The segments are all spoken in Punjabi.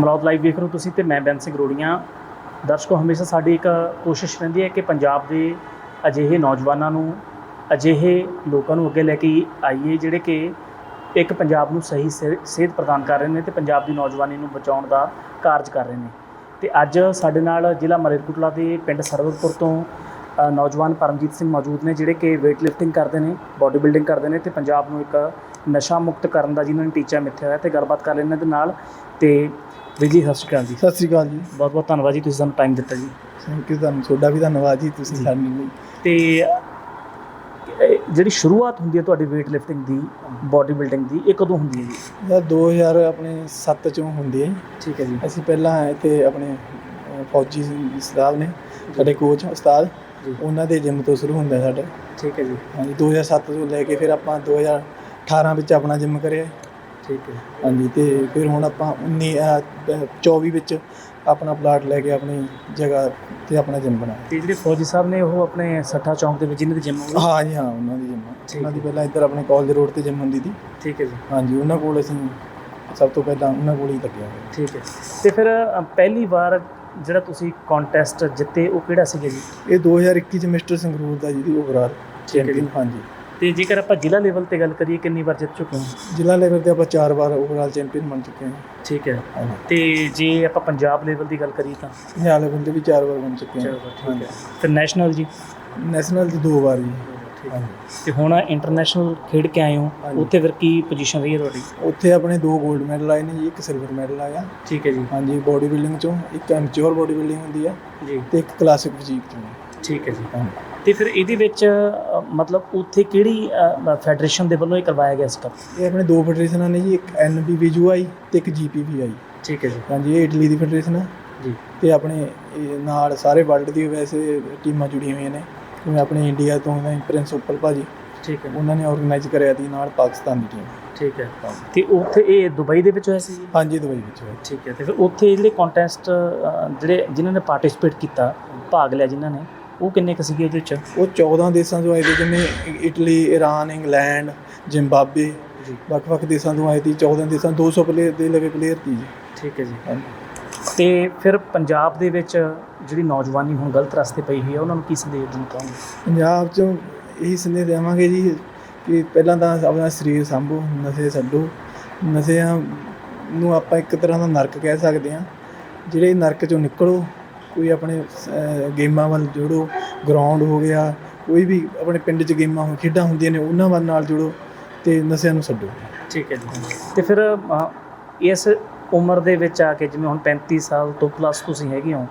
ਬਲੌਗ ਲਾਈਵ ਵੇਖ ਰਹੇ ਹੋ ਤੁਸੀਂ ਤੇ ਮੈਂ ਬੈਨ ਸਿੰਘ ਰੋੜੀਆਂ। ਦਰਸ਼ਕੋ, ਹਮੇਸ਼ਾ ਸਾਡੀ ਇੱਕ ਕੋਸ਼ਿਸ਼ ਰਹਿੰਦੀ ਹੈ ਕਿ ਪੰਜਾਬ ਦੇ ਅਜਿਹੇ ਨੌਜਵਾਨਾਂ ਨੂੰ, ਅਜਿਹੇ ਲੋਕਾਂ ਨੂੰ ਅੱਗੇ ਲੈ ਕੇ ਆਈਏ ਜਿਹੜੇ ਕਿ ਇੱਕ ਪੰਜਾਬ ਨੂੰ ਸਹੀ ਸੇ- ਸੇਧ ਪ੍ਰਦਾਨ ਕਰ ਰਹੇ ਨੇ ਤੇ ਪੰਜਾਬ ਦੀ ਨੌਜਵਾਨੀ ਨੂੰ ਬਚਾਉਣ ਦਾ ਕਾਰਜ ਕਰ ਰਹੇ ਨੇ। ਤੇ ਅੱਜ ਸਾਡੇ ਨਾਲ ਜ਼ਿਲ੍ਹਾ ਮਲੇਰਕੋਟਲਾ ਦੇ ਪਿੰਡ ਸਰਵਰਪੁਰ ਤੋਂ ਨੌਜਵਾਨ ਪਰਮਜੀਤ ਸਿੰਘ ਮੌਜੂਦ ਨੇ ਜਿਹੜੇ ਕਿ weight lifting ਕਰਦੇ ਨੇ ਬਾਡੀ ਬਿਲਡਿੰਗ ਕਰਦੇ ਨੇ ਤੇ ਪੰਜਾਬ ਨੂੰ ਇੱਕ ਨਸ਼ਾ ਮੁਕਤ ਕਰਨ ਦਾ ਜਿਨ੍ਹਾਂ ਨੇ ਟੀਚਾ ਮਿੱਥਿਆ ਹੋਇਆ ਤੇ ਗੱਲਬਾਤ ਕਰ ਲੈਣੇ ਦੇ ਨਾਲ। ਤੇ ਵੀਰ ਜੀ ਸਤਿ ਸ਼੍ਰੀ ਅਕਾਲ ਜੀ। ਸਤਿ ਸ੍ਰੀ ਅਕਾਲ ਜੀ। ਬਹੁਤ ਬਹੁਤ ਧੰਨਵਾਦ ਜੀ ਤੁਸੀਂ ਸਾਨੂੰ ਟਾਈਮ ਦਿੱਤਾ ਜੀ। ਥੈਂਕ ਯੂ ਤੁਹਾਨੂੰ ਤੁਹਾਡਾ ਵੀ ਧੰਨਵਾਦ ਜੀ ਤੁਸੀਂ ਲਈ ਤੇ ਜਿਹੜੀ ਸ਼ੁਰੂਆਤ ਹੁੰਦੀ ਹੈ ਤੁਹਾਡੀ weight lifting ਦੀ ਬਾਡੀ ਬਿਲਡਿੰਗ ਦੀ ਇਹ ਕਦੋਂ ਹੁੰਦੀ ਹੈ ਜੀ? ਇਹ 2000 ਆਪਣੇ 7 ਚੋਂ ਹੁੰਦੀ ਹੈ ਠੀਕ ਹੈ ਜੀ। ਅਸੀਂ ਪਹਿਲਾਂ ਇੱਥੇ ਆਪਣੇ ਅਹ, ਫੌਜੀ ਸਾਹਿਬ ਨੇ ਸਾਡੇ ਕੋਚ ਉਸਤਾਦ ਜੀ। ਉਹਨਾਂ ਦੇ ਜਿਮ ਤੋਂ ਸ਼ੁਰੂ ਹੁੰਦਾ ਸਾਡਾ। ਠੀਕ ਹੈ ਜੀ। ਹਾਂਜੀ 2007 ਤੋਂ ਲੈ ਕੇ ਫਿਰ ਆਪਾਂ 2018 ਵਿੱਚ ਆਪਣਾ ਜਿਮ ਕਰਿਆ। ਠੀਕ ਹੈ। ਹਾਂਜੀ ਤੇ ਫਿਰ ਹੁਣ ਆਪਾਂ 19 ਅਹ, 24 ਵਿੱਚ ਆਪਣਾ ਪਲਾਟ ਲੈ ਕੇ ਆਪਣੀ ਜਗ੍ਹਾ ਤੇ ਆਪਣਾ ਜਿਮ ਬਣਾਇਆ। ਤੇ ਜਿਹੜੇ ਫੌਜੀ ਸਾਹਿਬ ਨੇ ਉਹ ਆਪਣੇ ਸੱਠਾ ਚੌਂਕ ਦੇ ਵਿੱਚ ਜਿਨ੍ਹਾਂ ਦੀ ਜਿਮ ਹੋਵੇ ਹਾਂ ਜੀ ਹਾਂ ਉਹਨਾਂ ਦੀ ਜਿਮ ਠੀਕ ਉਹਨਾਂ ਦੀ ਹੈ। ਪਹਿਲਾਂ ਇੱਧਰ ਆਪਣੇ ਕਾਲਜ ਰੋਡ ਤੇ ਜਿਮ ਹੁੰਦੀ ਸੀ। ਠੀਕ ਹੈ ਜੀ। ਹਾਂਜੀ ਉਹਨਾਂ ਕੋਲ ਅਸੀਂ ਸਭ ਤੋਂ ਪਹਿਲਾਂ ਉਹਨਾਂ ਕੋਲ ਹੀ ਲੱਗਿਆ। ਠੀਕ ਹੈ। ਤੇ ਫਿਰ ਅ, ਪਹਿਲੀ ਵਾਰ ਜਿਹੜਾ ਤੁਸੀਂ ਕੰਟੈਸਟ ਜਿੱਤੇ ਉਹ ਕਿਹੜਾ ਸੀਗਾ ਜੀ? ਇਹ 2021 ਚ ਮਿਸਟਰ ਸੰਗਰੂਰ ਦਾ ਜਿਹਦੀ ਓਵਰਆਲ ਠੀਕ ਹੈ ਜੀ। ਚੈਂਪੀਅਨ ਹਾਂਜੀ। ਤੇ ਜੇਕਰ ਆਪਾਂ ਜ਼ਿਲ੍ਹਾ ਲੈਵਲ ਤੇ ਗੱਲ ਕਰੀਏ ਕਿੰਨੀ ਵਾਰ ਜਿੱਤ ਚੁੱਕੇ ਹੋ? ਜ਼ਿਲ੍ਹਾ ਲੈਵਲ ਤੇ ਆਪਾਂ ਚਾਰ ਵਾਰ ਓਵਰਆਲ ਚੈਂਪੀਅਨ ਬਣ ਚੁੱਕੇ ਹਾਂ। ਠੀਕ ਹੈ। ਤੇ ਜੇ ਆਪਾਂ ਪੰਜਾਬ ਲੈਵਲ ਦੀ ਗੱਲ ਕਰੀਏ ਤਾਂ? ਪੰਜਾਬ ਲੈਵਲ ਤੇ ਵੀ ਚਾਰ ਵਾਰ ਬਣ ਚੁੱਕੇ ਹਾਂ। ਠੀਕ ਹੈ। ਫਿਰ ਨੈਸ਼ਨਲ ਜੀ? ਨੈਸ਼ਨਲ ਤੇ ਦੋ ਵਾਰ ਜੀ। ਹੈ। ਤੇ ਹੁਣ ਇੰਟਰਨੈਸ਼ਨਲ ਖੇਡ ਕੇ ਆਏ ਹੋ। ਉੱਥੇ ਫਿਰ ਕੀ ਪੋਜੀਸ਼ਨ ਰਹੀ ਹੈ ਤੁਹਾਡੀ? ਉੱਥੇ ਆਪਣੇ ਦੋ 골ਡ ਮੈਡਲ ਆਏ ਨੇ ਜੀ ਇੱਕ ਸਿਲਵਰ ਮੈਡਲ ਆਇਆ। ਠੀਕ ਹੈ ਜੀ। ਹਾਂਜੀ ਬੋਡੀ ਬਿਲਡਿੰਗ ਚੋਂ ਇੱਕ ਐਮਚੋਰ ਬੋਡੀ ਬਿਲਡਿੰਗ ਹੁੰਦੀ ਆ ਜੀ। ਤੇ ਇੱਕ ਕਲਾਸਿਕ ਫਿਜ਼ੀਕ ਚੋਂ। ਠੀਕ ਹੈ ਜੀ। ਤੇ ਫਿਰ ਇਹਦੇ ਵਿੱਚ ਅ, ਮਤਲਬ ਉੱਥੇ ਕਿਹੜੀ ਫੈਡਰੇਸ਼ਨ ਦੇ ਵੱਲੋਂ ਇਹ ਕਰਵਾਇਆ ਗਿਆ ਸੀ ਕੰਮ? ਇਹ ਆਪਣੇ ਦੋ ਫੈਡਰੇਸ਼ਨਾਂ ਨੇ ਜੀ ਇੱਕ ਐਨਬੀਵੀਯੂਆਈ ਤੇ ਇੱਕ ਜੀਪੀਵੀਆਈ ਠੀਕ ਹੈ ਜੀ। ਹਾਂਜੀ ਇਹ ਇਟਲੀ ਦੀ ਫੈਡਰੇਸ਼ਨ ਹੈ। ਜੀ। ਤੇ ਆਪਣੇ ਇਹ ਨਾਲ ਸਾਰੇ ਵਰਲਡ ਦੀ ਵੈਸੇ ਟੀਮਾਂ ਜੁੜੀਆਂ ਹੋਈਆਂ ਨੇ। ਜਿਵੇਂ ਆਪਣੇ ਇੰਡੀਆ ਤੋਂ ਹੈ ਪ੍ਰਿੰਸ ਉੱਪਲ ਭਾਜੀ। ਠੀਕ ਹੈ। ਉਹਨਾਂ ਨੇ ਆਰਗੇਨਾਈਜ਼ ਕਰਿਆ ਸੀ ਨਾਲ ਪਾਕਿਸਤਾਨ ਦੀ ਟੀਮ ਠੀਕ ਹੈ। ਤੇ ਉੱਥੇ ਇਹ ਦੁਬਈ ਦੇ ਵਿੱਚ ਹੋਇਆ ਸੀ ਜੀ? ਹਾਂਜੀ ਦੁਬਈ ਵਿੱਚ ਹੋਇਆ। ਠੀਕ ਹੈ। ਤੇ ਫਿਰ ਉੱਥੇ ਜਿਹੜੇ ਕੰਟੈਸਟ ਜਿਹੜੇ ਜਿਨ੍ਹਾਂ ਨੇ ਪਾਰਟਿਸਿਪੇਟ ਕੀਤਾ ਭਾਗ ਲਿਆ ਜਿਨ੍ਹਾਂ ਨੇ ਉਹ ਕਿੰਨੇ ਕੁ ਸੀਗੇ ਉਹਦੇ ਵਿੱਚ ਉਹ 14 ਦੇਸ਼ਾਂ ਤੋਂ ਆਏ ਸੀ ਜਿਵੇਂ ਇਟਲੀ ਈਰਾਨ ਇੰਗਲੈਂਡ ਜ਼ਿੰਬਾਬਵੇ। ਜੀ। ਵੱਖ-ਵੱਖ ਦੇਸ਼ਾਂ ਤੋਂ ਆਏ ਸੀ 14 ਦੇਸ਼ਾਂ 200 ਪਲੇਅਰ ਦੇ ਲਵੇ ਪਲੇਅਰ ਸੀ ਠੀਕ ਹੈ ਜੀ। ਤੇ ਫਿਰ ਪੰਜਾਬ ਦੇ ਵਿੱਚ ਜਿਹੜੀ ਨੌਜਵਾਨੀ ਹੁਣ ਗਲਤ ਰਸਤੇ ਪਈ ਹੋਈ ਹੈ ਉਹਨਾਂ ਨੂੰ ਕੀ ਸੰਦੇਸ਼ ਦੇਣਾ ਚਾਹੋਗੇ? ਪੰਜਾਬ ਚੋਂ ਇਹੀ ਸੰਦੇਸ਼ ਦੇਵਾਂਗੇ ਜੀ ਕਿ ਪਹਿਲਾਂ ਤਾਂ ਆਪਣਾ ਸਰੀਰ ਸੰਭੋ ਨਸ਼ੇ ਛੱਡੋ। ਨਸ਼ਿਆਂ ਨੂੰ ਆਪਾਂ ਇੱਕ ਤਰ੍ਹਾਂ ਦਾ ਨਰਕ ਕਹਿ ਸਕਦੇ ਹਾਂ। ਜਿਹੜੇ ਨਰਕ ਚੋਂ ਨਿਕਲੋ ਕੋਈ ਆਪਣੇ ਗੇਮਾਂ ਵੱਲ ਜੁੜੋ ਗਰਾਊਂਡ ਹੋ ਗਿਆ ਕੋਈ ਵੀ ਆਪਣੇ ਪਿੰਡ 'ਚ ਗੇਮਾਂ ਹੋ ਖੇਡਾਂ ਹੁੰਦੀਆਂ ਨੇ ਉਹਨਾਂ ਵੱਲ ਨਾਲ ਜੁੜੋ ਤੇ ਨਸ਼ਿਆਂ ਨੂੰ ਛੱਡੋ। ਠੀਕ ਹੈ ਜੀ। ਤੇ ਫਿਰ ਇਸ ਉਮਰ ਦੇ ਵਿੱਚ ਆ ਕੇ ਜਿਵੇਂ ਹੁਣ 35 ਸਾਲ ਤੋਂ ਪਲੱਸ ਤੁਸੀਂ ਹੈਗੇ ਹੋ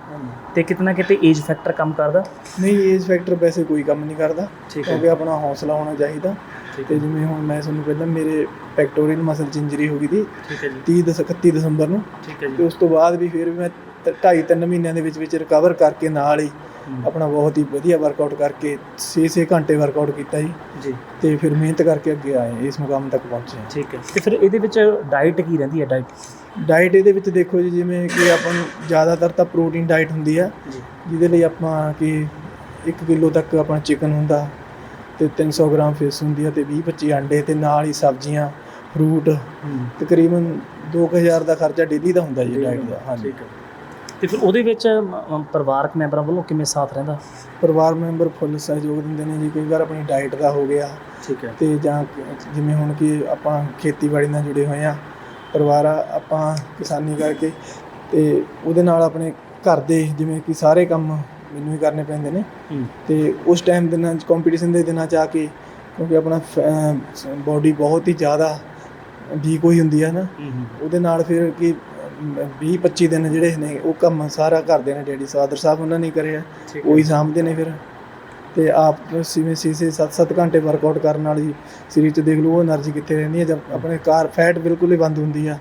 ਤੇ ਕਿਤਨਾ ਕਿਤੇ ਏਜ ਫੈਕਟਰ ਕੰਮ ਕਰਦਾ? ਨਹੀਂ ਏਜ ਫੈਕਟਰ ਵੈਸੇ ਕੋਈ ਕੰਮ ਨਹੀਂ ਕਰਦਾ। ਠੀਕ ਕਿਉਂਕਿ ਆਪਣਾ ਹੌਸਲਾ ਹੋਣਾ ਚਾਹੀਦਾ। ਤੇ ਜਿਵੇਂ ਹੁਣ ਮੈਂ ਤੁਹਾਨੂੰ ਪਹਿਲਾਂ ਮੇਰੇ ਪੈਕਟੋਰੀਅਲ ਮਸਲ 'ਚ ਇੰਜਰੀ ਹੋ ਗਈ ਸੀ ਠੀਕ ਹੈ ਜੀ। 30 ਦਸ 31 ਦਸੰਬਰ ਨੂੰ। ਠੀਕ ਹੈ ਤੇ ਜੀ ਉਸ ਤੋਂ ਬਾਅਦ ਵੀ ਫਿਰ ਵੀ ਮੈਂ 2.5 3 ਮਹੀਨਿਆਂ ਦੇ ਵਿੱਚ ਵਿੱਚ ਰਿਕਵਰ ਕਰਕੇ ਨਾਲ ਹੀ ਆਪਣਾ ਬਹੁਤ ਹੀ ਵਧੀਆ ਵਰਕਆਊਟ ਕਰਕੇ 6-6 ਘੰਟੇ ਵਰਕਆਊਟ ਕੀਤਾ ਜੀ। ਜੀ। ਤੇ ਫਿਰ ਮਿਹਨਤ ਕਰਕੇ ਅੱਗੇ ਆਏ ਇਸ ਮੁਕਾਮ ਤੱਕ ਪਹੁੰਚੇ। ਠੀਕ ਹੈ। ਤੇ ਫਿਰ ਇਹਦੇ ਵਿੱਚ ਡਾਈਟ ਕੀ ਰਹਿੰਦੀ ਹੈ ਡਾਈਟ ਡਾਈਟ ਇਹਦੇ ਵਿੱਚ ਦੇਖੋ ਜੀ ਜਿਵੇਂ ਕਿ ਆਪਾਂ ਨੂੰ ਜ਼ਿਆਦਾਤਰ ਤਾਂ ਪ੍ਰੋਟੀਨ ਡਾਈਟ ਹੁੰਦੀ ਆ ਜੀ। ਜਿਹਦੇ ਲਈ ਆਪਾਂ ਕਿ 1 ਕਿਲੋ ਤੱਕ ਆਪਣਾ ਚਿਕਨ ਹੁੰਦਾ ਤੇ 300 ਗ੍ਰਾਮ ਫਿਸ਼ ਹੁੰਦੀ ਆ ਤੇ 20-25 ਅੰਡੇ ਤੇ ਨਾਲ ਹੀ ਸਬਜ਼ੀਆਂ ਫਰੂਟ ਤਕਰੀਬਨ 2000 ਦਾ ਖਰਚਾ ਡੇਲੀ ਦਾ ਹੁੰਦਾ ਜੀ ਡਾਈਟ ਦਾ ਹਾਂਜੀ। ਠੀਕ ਹੈ ਤੇ ਫਿਰ ਉਹਦੇ ਵਿੱਚ ਪਰਿਵਾਰਕ ਮੈਂਬਰਾਂ ਵੱਲੋਂ ਕਿਵੇਂ ਸਾਥ ਰਹਿੰਦਾ? ਪਰਿਵਾਰ ਮੈਂਬਰ ਫੁੱਲ ਸਹਿਯੋਗ ਦਿੰਦੇ ਨੇ ਜੀ ਕਈ ਵਾਰ ਆਪਣੀ ਡਾਈਟ ਦਾ ਹੋ ਗਿਆ ਠੀਕ ਹੈ ਤੇ ਜਾਂ ਜਿਵੇਂ ਹੁਣ ਕਿ ਆਪਾਂ ਖੇਤੀਬਾੜੀ ਨਾਲ ਜੁੜੇ ਹੋਏ ਆ ਪਰਿਵਾਰ ਆਪਾਂ ਕਿਸਾਨੀ ਕਰਕੇ ਤੇ ਉਹਦੇ ਨਾਲ ਆਪਣੇ ਘਰ ਦੇ ਜਿਵੇਂ ਕਿ ਸਾਰੇ ਕੰਮ ਮੈਨੂੰ ਹੀ ਕਰਨੇ ਪੈਂਦੇ ਨੇ। ਤੇ ਉਸ ਟਾਈਮ ਦੇ ਨਾਲ ਕੰਪੀਟੀਸ਼ਨ ਦੇ ਦਿਨਾਂ ਚ ਆ ਕੇ ਕਿਉਂਕਿ ਆਪਣਾ ਬਾਡੀ ਬਹੁਤ ਹੀ ਜ਼ਿਆਦਾ ਵੀਕ ਹੋਈ ਹੁੰਦੀ ਹੈ ਨਾ ਉਹਦੇ ਨਾਲ ਫਿਰ ਕਿ 20 25 ਦਿਨ ਜਿਹੜੇ ਨੇ ਉਹ ਕੰਮ ਸਾਰਾ ਕਰਦੇ ਨੇ ਡੈਡੀ। ਸਾਦਰ ਸਾਹਿਬ ਉਹਨਾਂ ਨੇ ਕਰਿਆ ਉਹੀ ਸਾਹਮਣੇ ਨੇ ਫਿਰ। ਤੇ ਆਪ ਸਿਵੇਂ ਸੀਸੇ 7-7 ਘੰਟੇ ਵਰਕਆਊਟ ਕਰਨ ਵਾਲੀ ਹੀ ਸਰੀਰ 'ਚ ਦੇਖ ਲਓ ਉਹ એનર્ਜੀ ਕਿੱਥੇ ਰਹਿੰਦੀ ਹੈ ਜਦ ਆਪਣੇ ਕਾਰ ਫੈਟ ਬਿਲਕੁਲ ਹੀ ਬੰਦ ਹੁੰਦੀ ਆ।